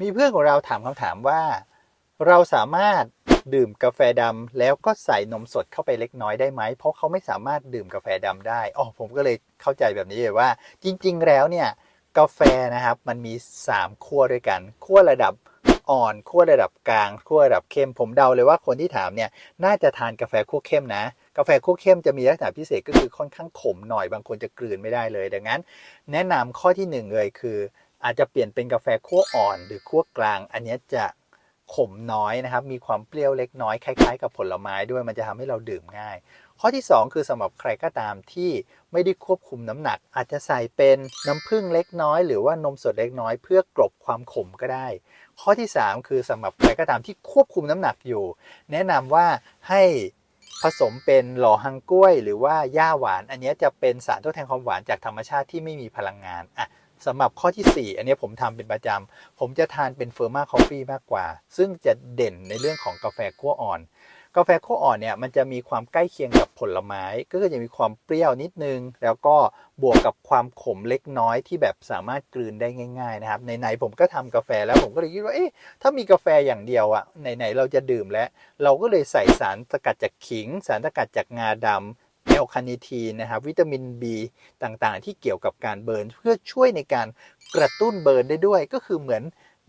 มีเพื่อนของเราถามคำถามว่า เราสามารถดื่มกาแฟดำแล้วก็ใส่นมสดเข้าไปเล็กน้อยได้ไหม เพราะเขาไม่สามารถดื่มกาแฟดำได้อ๋อผมก็เลยเข้าใจแบบนี้เลยว่า จริง ๆ แล้วเนี่ยกาแฟนะครับมันมี 3 ขั้วด้วยกันขั้วระดับอ่อนขั้วระดับกลางขั้วระดับเข้ม ผมเดาเลยว่าคนที่ถามเนี่ยน่าจะทานกาแฟขั้วเข้มนะ กาแฟคั่วเข้มจะมีลักษณะพิเศษก็คือค่อนข้างขมหน่อยบางคนจะกลืนไม่ได้เลย ดังนั้น แนะนำข้อที่หนึ่งเลยคือ อาจจะเปลี่ยนเป็นกาแฟคั่วอ่อนหรือคั่วกลาง อันนี้จะขมน้อยนะครับ มีความเปรี้ยวเล็กน้อยคล้ายๆ กับผลไม้ด้วยมันจะทำให้เราดื่มง่าย ข้อที่ 2 คือสำหรับใครก็ตามที่ไม่ได้ควบคุมน้ำหนัก อาจจะใส่เป็นน้ำผึ้งเล็กน้อย หรือว่านมสดเล็กน้อย เพื่อกลบความขมก็ได้ ข้อที่ 3 คือสำหรับใครก็ตามที่ควบคุมน้ำหนักอยู่ แนะนำว่าให้ผสมเป็นหล่อฮังกล้วย หรือว่าหญ้าหวาน อันนี้จะเป็นสารทดแทนความหวานจากธรรมชาติที่ไม่มีพลังงานอะ สำหรับข้อที่ 4 อันนี้ผมทำเป็นประจำ ผมจะทานเป็นเฟอร์มาคอฟฟี่มากกว่า ซึ่งจะเด่นในเรื่องของกาแฟคั่วอ่อน กาแฟคั่วอ่อนเนี่ยมันจะมีความใกล้เคียงกับผลไม้ ก็จะมีความเปรี้ยวนิดนึง แล้วก็บวกกับความขมเล็กน้อยที่แบบสามารถกลืนได้ง่ายๆนะครับในๆผมก็ทำกาแฟแล้วผมก็เลยคิดว่าเอ๊ะถ้ามีกาแฟอย่างเดียวอะไหนๆเราจะดื่มแล้ว เราก็เลยใส่สารสกัดจากขิง สารสกัดจากงาดำ แอลคาเนทีนนะครับวิตามิน B ต่างๆ ที่เกี่ยวกับการเบิร์น เพื่อช่วยในการกระตุ้นเบิร์นได้ด้วย ก็คือเหมือน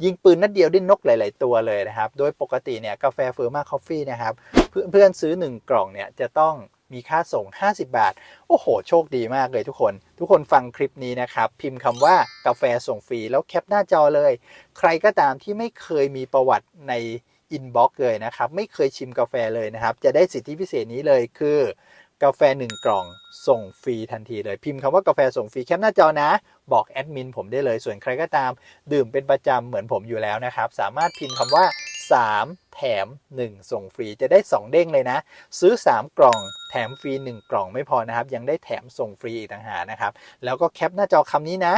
ยิงปืนนัดเดียวได้นกหลาย ๆ ตัวเลยนะครับ โดยปกติเนี่ยกาแฟเฟอร์มาคอฟฟี่นะครับ เพื่อนๆซื้อ 1 กล่องเนี่ยจะต้องมีค่าส่ง 50 บาท โอ้โห โชคดีมากเลยทุกคน ทุกคนฟังคลิปนี้นะครับ พิมพ์คำว่ากาแฟส่งฟรี แล้วแคปหน้าจอเลย ใครก็ตามที่ไม่เคยมีประวัติในอินบ็อกซ์เลยนะครับ ไม่เคยชิมกาแฟเลยนะครับ จะได้สิทธิพิเศษนี้เลยคือ กาแฟ 1 กล่องส่งฟรีทันทีเลยพิมพ์คำว่ากาแฟส่งฟรีแคปหน้าจอนะ บอกแอดมินผมได้เลยส่วนใครก็ตาม ดื่มเป็นประจำเหมือนผมอยู่แล้วนะครับ สามารถพิมพ์คำว่า 3 แถม 1 ส่งฟรีจะได้ 2 เด้งเลยนะ ซื้อ 3 กล่องแถมฟรี 1 กล่องไม่พอนะครับ ยังได้แถมส่งฟรีอีกต่างหากนะครับ แล้วก็แคปหน้าจอคำนี้นะ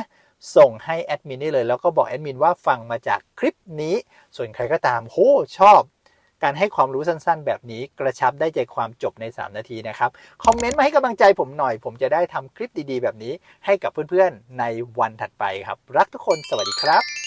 ส่งให้แอดมินได้เลย แล้วก็บอกแอดมินว่าฟังมาจากคลิปนี้ ส่วนใครก็ตามโหชอบ การให้ความรู้สั้นๆ แบบนี้กระชับได้ใจความจบใน 3 นาทีนะครับ คอมเมนต์มาให้กำลังใจผมหน่อย ผมจะได้ทำคลิปดีๆ แบบนี้ให้กับเพื่อนๆในวันถัดไปครับ รักทุกคนสวัสดีครับ